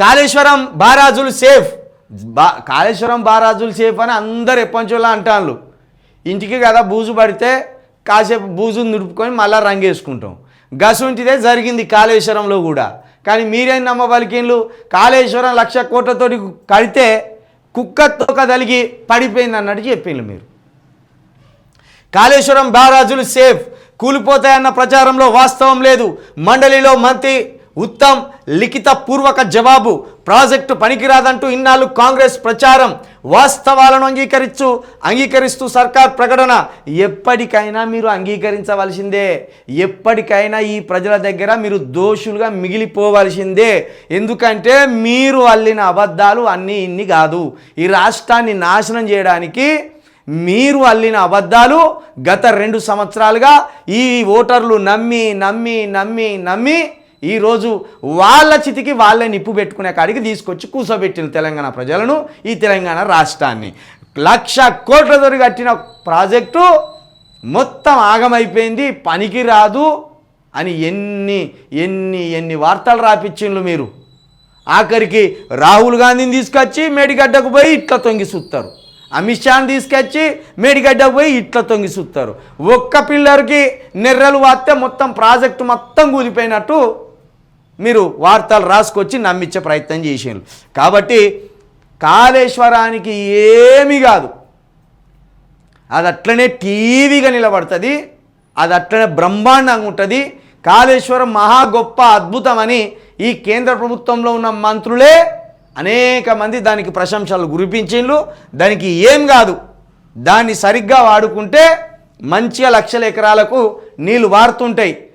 Kaleshwaram బారాజులు safe. బా Kaleshwaram బారాజులు safe అని అందరు ఎప్పంచోలా అంటాను ఇంటికి కదా బూజు పడితే కాసేపు బూజు నిడుపుకొని మళ్ళా రంగేసుకుంటాం గసుంటిదే జరిగింది కాళేశ్వరంలో కూడా. కానీ మీరేం నమ్మబలికిన్లు? కాళేశ్వరం లక్ష కోట్లతోటి కడితే కుక్క తోక తలిగి పడిపోయింది అన్నట్టు చెప్పిండ్రు మీరు. కాళేశ్వరం బారాజులు సేఫ్. కూలిపోతాయన్న ప్రచారంలో వాస్తవం లేదు. మండలిలో మంత్రి ఉత్తమ్ లిఖిత పూర్వక జవాబు. ప్రాజెక్టు పనికిరాదంటూ ఇన్నాళ్ళు కాంగ్రెస్ ప్రచారం. వాస్తవాలను అంగీకరించు అంగీకరిస్తూ సర్కార్ ప్రకటన. ఎప్పటికైనా మీరు అంగీకరించవలసిందే. ఎప్పటికైనా ఈ ప్రజల దగ్గర మీరు దోషులుగా మిగిలిపోవలసిందే. ఎందుకంటే మీరు అల్లిన అబద్ధాలు అన్నీ ఇన్ని కాదు. ఈ రాష్ట్రాన్ని నాశనం చేయడానికి మీరు అల్లిన అబద్ధాలు గత రెండు సంవత్సరాలుగా ఈ ఓటర్లు నమ్మి నమ్మి నమ్మి నమ్మి ఈరోజు వాళ్ళ చితికి వాళ్ళే నిప్పు పెట్టుకునే కాడికి తీసుకొచ్చి కూర్చోబెట్టిన తెలంగాణ ప్రజలను ఈ తెలంగాణ రాష్ట్రాన్ని. లక్ష కోట్లతో కట్టిన ప్రాజెక్టు మొత్తం ఆగమైపోయింది పనికి రాదు అని ఎన్ని ఎన్ని ఎన్ని వార్తలు రాపిచ్చిండ్రు మీరు? ఆఖరికి రాహుల్ గాంధీని తీసుకొచ్చి మేడిగడ్డకు పోయి ఇట్లా తొంగి చూస్తారు అమిత్ షాని తీసుకొచ్చి మేడిగడ్డకు పోయి ఇట్లా తొంగి చూస్తారు ఒక్క పిల్లర్కి నెర్రలు వాస్తే మొత్తం ప్రాజెక్టు మొత్తం కూలిపోయినట్టు మీరు వార్తలు రాసుకొచ్చి నమ్మించే ప్రయత్నం చేసిండ్రు. కాబట్టి కాళేశ్వరానికి ఏమీ కాదు. అది అట్లనే టీవీగా నిలబడుతుంది అది అట్లనే బ్రహ్మాండంగా ఉంటుంది. కాళేశ్వరం మహా గొప్ప అద్భుతమని ఈ కేంద్ర ప్రభుత్వంలో ఉన్న మంత్రులే అనేక మంది దానికి ప్రశంసలు గురిపించిండ్రు. దానికి ఏం కాదు. దాన్ని సరిగ్గా వాడుకుంటే మంచిగా లక్షల ఎకరాలకు నీళ్ళు వారుతుంటాయి.